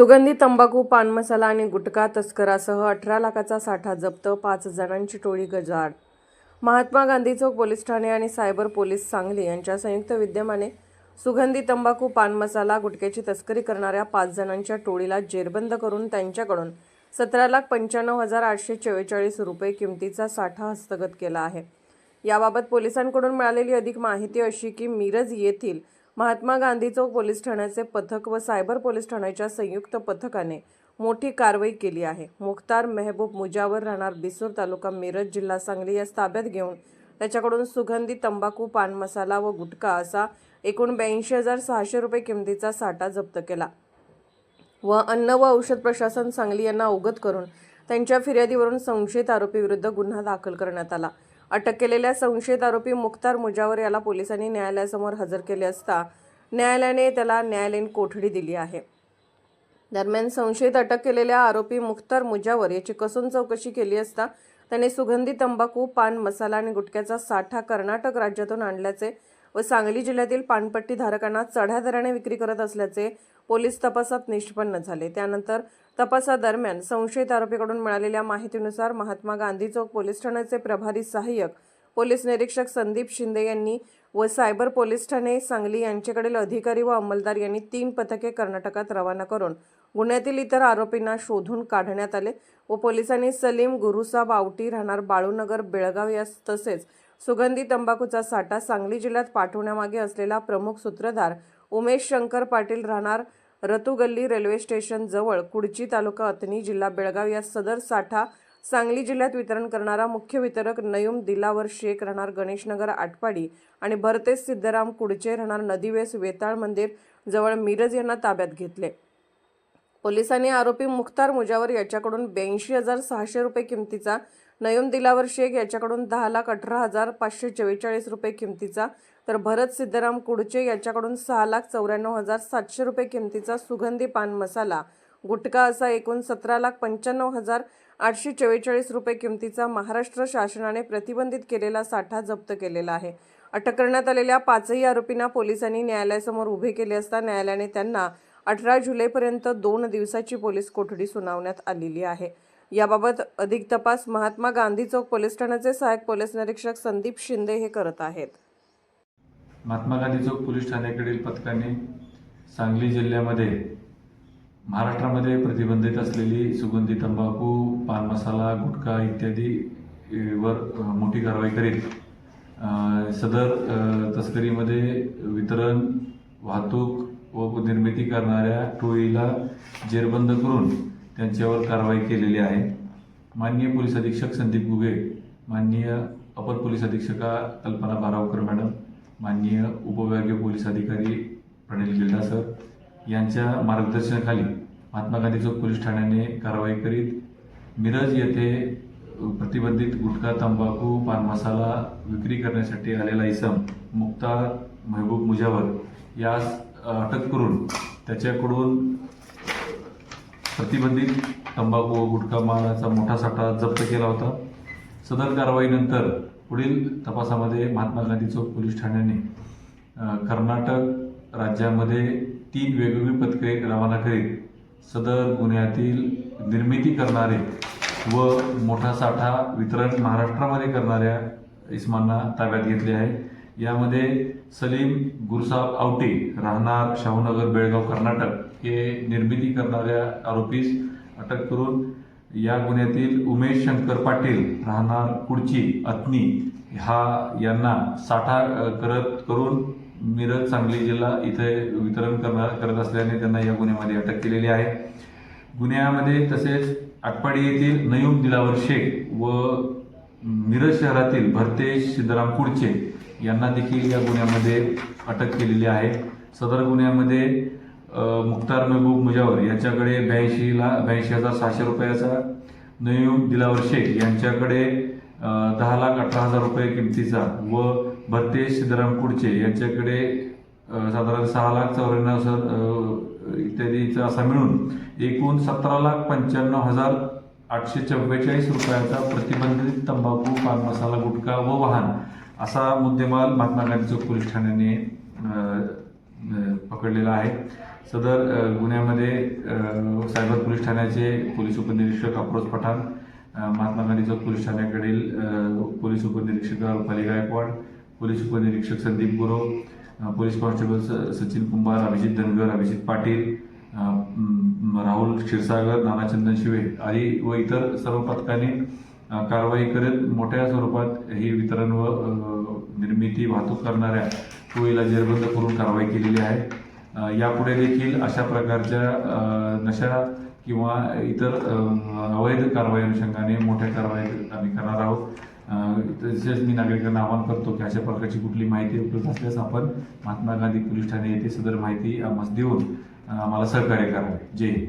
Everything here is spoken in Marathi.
सुगंधी तंबाखू पान मसाला आणि गुटखा तस्करासह अठरा लाखाचा साठा जप्त पाच जणांची टोळी गजाड महात्मा गांधी चौक पोलीस ठाणे आणि सायबर पोलीस सांगली यांच्या संयुक्त विद्यमाने सुगंधी तंबाखू पान मसाला गुटख्याची तस्करी करणाऱ्या पाच जणांच्या टोळीला जेरबंद करून त्यांच्याकडून सतरा लाख पंच्याण्णव हजार आठशे चव्वेचाळीस रुपये किमतीचा साठा हस्तगत केला आहे. याबाबत पोलिसांकडून मिळालेली अधिक माहिती अशी की मिरज येथील महात्मा गांधी चौक पोलीस ठाण्याचे पथक व सायबर पोलीस ठाण्याच्या संयुक्त पथकाने मोठी कारवाई केली आहे. मुख्तार मेहबूब मुजावर राहणार बिसूर तालुका मिरज जिल्हा सांगली यास ताब्यात घेऊन त्याच्याकडून सुगंधी तंबाखू पान मसाला व गुटखा असा एकूण ब्याऐंशी हजार सहाशे रुपये किमतीचा साठा जप्त केला व अन्न व औषध प्रशासन सांगली यांना अवगत करून त्यांच्या फिर्यादीवरून संशयित आरोपीविरुद्ध गुन्हा दाखल करण्यात आला. अटक केलेल्या संशयित आरोपी मुख्तार मुजावर याला पोलिसांनी न्यायालयासमोर हजर केले असता न्यायालयाने त्याला न्यायालयीन कोठडी दिली आहे. दरम्यान संशयित अटक केलेल्या आरोपी मुख्तार मुजावर याची कसून चौकशी केली असता त्याने सुगंधी तंबाखू पान मसाला आणि गुटख्याचा साठा कर्नाटक राज्यातून आणल्याचे व सांगली जिल्ह्यातील पानपट्टी धारकांना चढ्या दराने विक्री करत असल्याचे पोलीस तपासात निष्पन्न झाले. त्यानंतर तपासादरम्यान संशयित आरोपीकडून मिळालेल्या माहितीनुसार महात्मा गांधी चौक पोलीस ठाण्याचे प्रभारी सहाय्यक पोलीस निरीक्षक संदीप शिंदे यांनी व सायबर पोलीस ठाणे सांगली यांच्याकडील अधिकारी व अंमलदार यांनी तीन पथके कर्नाटकात रवाना करून गुन्ह्यातील इतर आरोपींना शोधून काढण्यात आले व पोलिसांनी सलीम गुरुसाब आवटी राहणार बाळूनगर बेळगाव यास तसेच सुगंधी तंबाखूचा साठा सांगली जिल्ह्यात पाठवण्यामागे असलेला प्रमुख सूत्रधार उमेश शंकर पाटील राहणार रतुगल्ली रेल्वे स्टेशन जवळ कुडची तालुका अतनी जिल्हा बेळगाव या सदर साठा सांगली जिल्ह्यात वितरण करणारा मुख्य वितरक नयुम दिलावर शेख राहणार गणेशनगर आटपाडी आणि भरतेस सिद्धराम कुडचे राहणार नदीवेस वेताळ मंदिर जवळ मिरज यांना ताब्यात घेतले. पोलिसांनी आरोपी मुख्तार मुजावर याच्याकडून ब्याऐंशी हजार सहाशे रुपये किमतीचा नयम दिलावर शेख याच्याकडून दहा लाख अठरा हजार पाचशे चव्वेचाळीस रुपये किमतीचा. तर भरत सिद्धराम कुडचे याच्याकडून सहा लाख चौऱ्याण्णव हजार सातशे रुपये किमतीचा सुगंधी पान मसाला. गुटखा असा एकूण सतरा लाख पंच्याण्णव हजार आठशे चव्वेचाळीस रुपये किमतीचा महाराष्ट्र शासनाने प्रतिबंधित केलेला साठा जप्त केलेला आहे. अटक करण्यात आलेल्या पाचही आरोपींना पोलिसांनी न्यायालयासमोर उभे केले असता न्यायालयाने त्यांना अठरा जुलैपर्यंत दोन दिवसाची पोलीस कोठडी सुनावण्यात आलेली आहे. याबाबत अधिक तपास महात्मा गांधी चौक पोलीस ठाण्याचे सहाय्यक पोलीस निरीक्षक संदीप शिंदे हे करत आहेत. महात्मा गांधी चौक पोलीस ठाण्याकडील पथकाने सांगली जिल्ह्यामध्ये महाराष्ट्रामध्ये प्रतिबंधित असलेली सुगंधी तंबाखू पान मसाला गुटखा इत्यादी वर मोठी कारवाई करीत सदर तस्करीमध्ये वितरण वाहतूक व निर्मिती करणाऱ्या टोळीला जेरबंद करून त्यांच्यावर कारवाई केलेली आहे. माननीय पोलीस अधीक्षक संदीप गुगे माननीय अपर पोलीस अधीक्षका कल्पना बारावकर मॅडम माननीय उपविभागीय पोलीस अधिकारी प्रणिल गिल्डा सर यांच्या मार्गदर्शनाखाली महात्मा गांधी चौक पोलीस ठाण्याने कारवाई करीत मिरज येथे प्रतिबंधित गुटखा तंबाखू पान मसाला विक्री करण्यासाठी आलेला इसम मुक्तार महबूब मुजावर यास अटक करून त्याच्याकडून प्रतिबंधित तंबाखू व गुटखा मालाचा मोठा साठा जप्त केला होता. सदर कारवाईनंतर पुढील तपासामध्ये महात्मा गांधी चौक पोलीस ठाण्याने कर्नाटक राज्यामध्ये तीन वेगवेगळी पथके रवाना करीत सदर गुन्ह्यातील निर्मिती करणारे व मोठा साठा वितरण महाराष्ट्रामध्ये करणाऱ्या इस्मांना ताब्यात घेतले आहे. यामध्ये सलीम गुरुसाब आवटे राहणार शाहूनगर बेळगाव कर्नाटक हे निर्मिती करणाऱ्या आरोपीस अटक करून या गुन्ह्यातील उमेश शंकर पाटील राहणार कुडची अत्नी हा यांना साठा करत करून मिरज सांगली जिल्हा इथे वितरण करणार करत असल्याने त्यांना या गुन्ह्यामध्ये अटक केलेली आहे. गुन्ह्यामध्ये तसेच आटपाडी येथील नयूम दिलावर शेख व मिरज शहरातील भरतेश सिद्धराम कुडचे यांना देखील या गुन्ह्यामध्ये अटक केलेली आहे. सदर गुन्ह्यामध्ये मुख्तार महबूब मुजावर याच्याकडे ब्याऐंशीला ब्याऐंशी हजार सहाशे रुपयाचा नयूम दिलावर शेख यांच्याकडे दहा लाख अठरा हजार रुपये किमतीचा व भरतेश सिद्धराम कुडचे यांच्याकडे साधारण सहा लाख चौऱ्याण्णव हजार इत्यादीचा असा मिळून एकूण सतरा लाख पंच्याण्णव हजार आठशे चव्वेचाळीस रुपयाचा प्रतिबंधित तंबाखू पान मसाला गुटखा व वाहन असा मुद्देमाल महात्मा गांधी चौक पोलीस ठाण्याने पकडलेला आहे. सदर गुन्ह्यामध्ये सायबर पोलीस ठाण्याचे पोलीस उपनिरीक्षक अप्रोज पठाण महात्मा गांधी चौक पोलीस ठाण्याकडील पोलीस उपनिरीक्षक रुपाली गायकवाड पोलीस उपनिरीक्षक संदीप गुरव पोलीस कॉन्स्टेबल स- सचिन कुंभार अभिजित धनगर अभिजित पाटील राहुल क्षीरसागर नानाचंदन शिवे आदी व इतर सर्व पथकाने कारवाई करत मोठ्या स्वरूपात ही वितरण व निर्मिती वाहतूक करणाऱ्या टोळीला जेरबंद करून कारवाई केलेली आहे. यापुढे देखील अशा प्रकारच्या नशा किंवा इतर अवैध कारवाई अनुषंगाने मोठ्या कारवाई आम्ही करणार आहोत. तसेच मी नागरिकांना आवाहन करतो की अशा प्रकारची कुठली माहिती उपलब्ध असल्यास आपण महात्मा गांधी पोलीस ठाणे येथे सदर माहिती आम्हाला देऊन आम्हाला सहकार्य करावे जय हिंद.